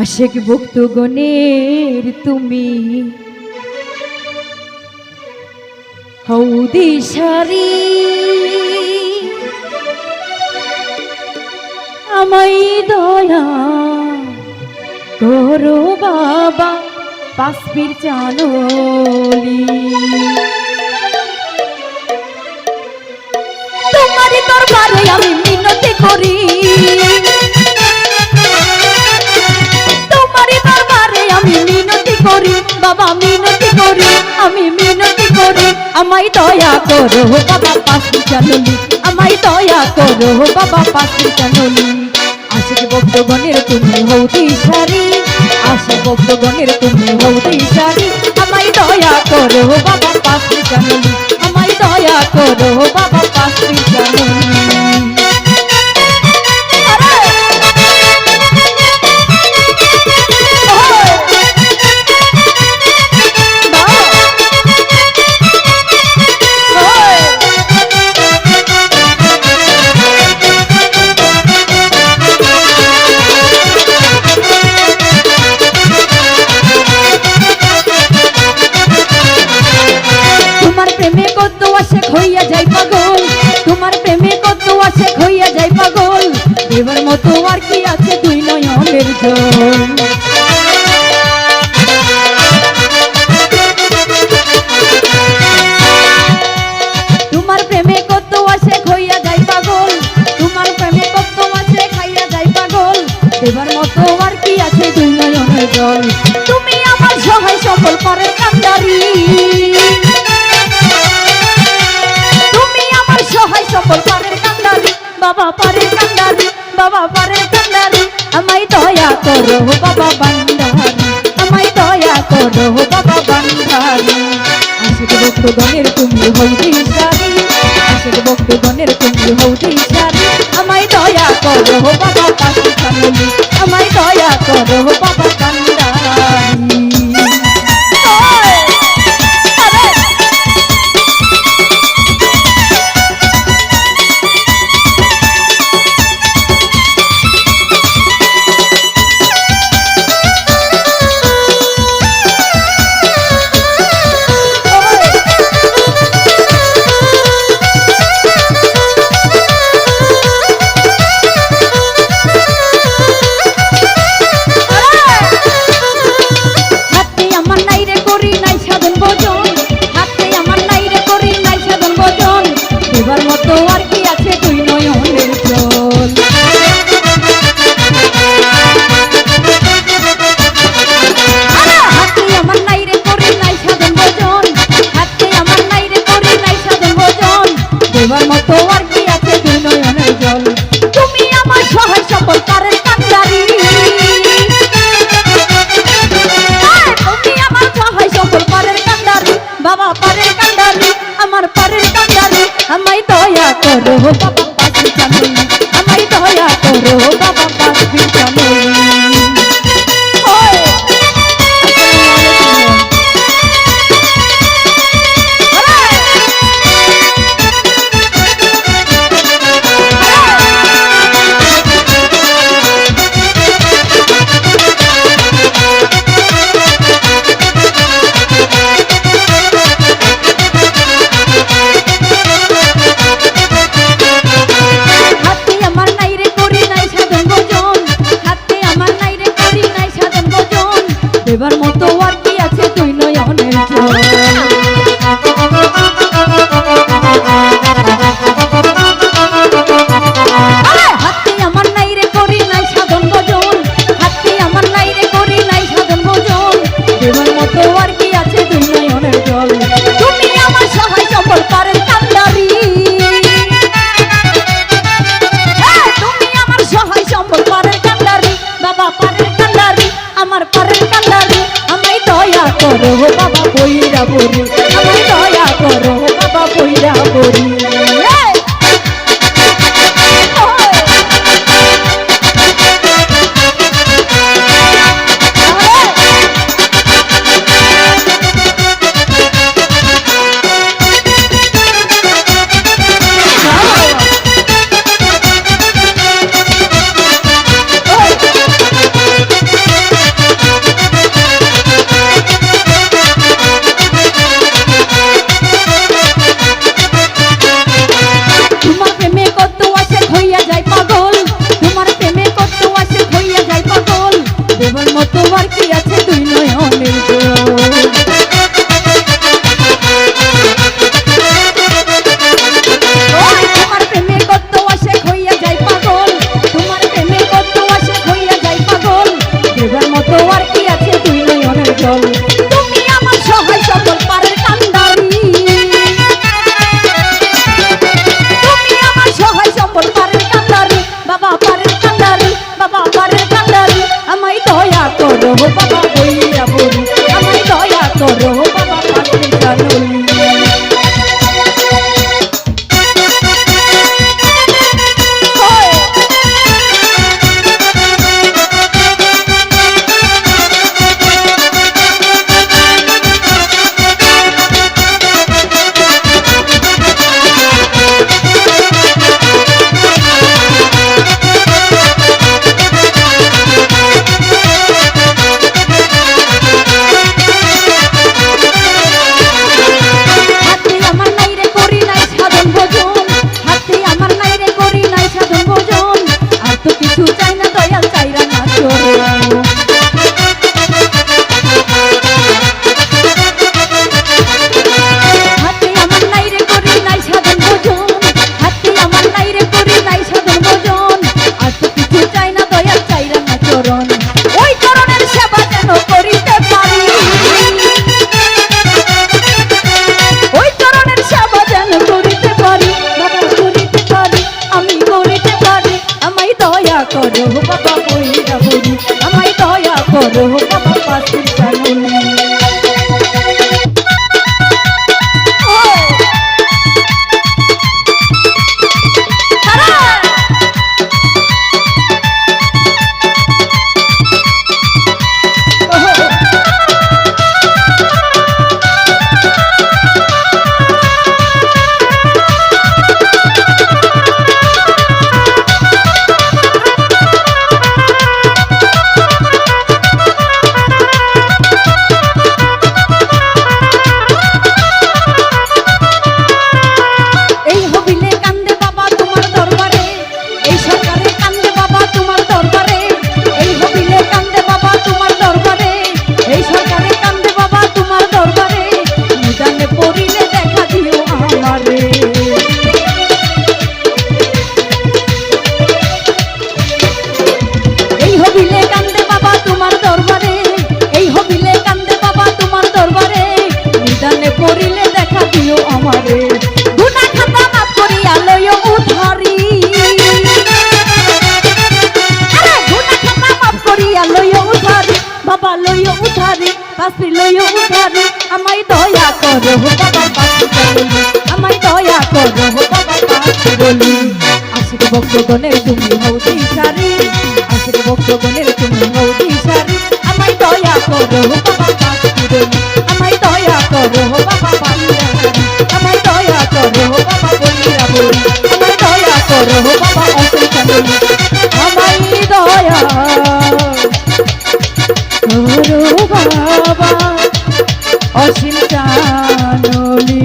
আশেক ভক্তগণের তুমি। হৌদি সারি আমায় দয়া করো বাবা পাসপির চানলি। তোমার দরবারে আমি মিনতি করি। বাবা মিনতি করি, আমি মিনতি করি। আমায় দয়া করো বাবা, পাশে জানলি আমায় দয়া করো বাবা, পাশে জানলি আশিক ভক্তগণের তুমি হৌদি সারি আশিক ভক্তগণের তুমি হৌদি সারি আমায় দয়া করো বাবা, পাশে জানলি আমায় দয়া করো বাবা, পাশে জানলি প্রেমে কত আসে হইয়া যাই পাগল? তোমার প্রেমে কত আসে হইয়া যাই পাগল? এবার মতো আর কি আছে দুই নয়নের জল তোমার প্রেমে কত আসে হইয়া যাই পাগল? তোমার প্রেমে কত আসে খাইয়া যাই পাগল? এবার মতো আর কি আছে তুমি আমার সহায় সফল পরের কান্দারি বাবা পারের কান্দারি বাবা পারের কান্দারি আমায় দয়া করো বাবা বান্দারি আমায় দয়া করো বাবা বান্দারি আশিক ভক্তগণের তুমি হইদি সারি, আশিক ভক্তগণের তুমি হইদি সারি। আমায় দয়া করো বাবা পাশে আমায় দয়া করো বাবা এবার কি আছে তুই নয়নের জল? তুমি আমার সহায় সফল কারের কান্দারি তুমি আমার সহায় সফল পারের কান্ডারি। বাবা পারের কান্ডারি, আমার পারের কান্ডারি। আমায় দয়া করো, বাবা পাশে জানুই আমায় দয়া করো, বাবা পাশে জানুই করো বাবা কইরা বলি। dia que papá, দয়া করো বাবা মহিলা বলি আমায় দয়া করো বাবা পাশে জানুন করো বাবা পাখিরানি আমার দয়া করো বাবা পাখিরানি আশিক ভক্তগণের তুমি হও দিশারি আশিক ভক্তগণের দয়া করো বাবা আসিন জানলি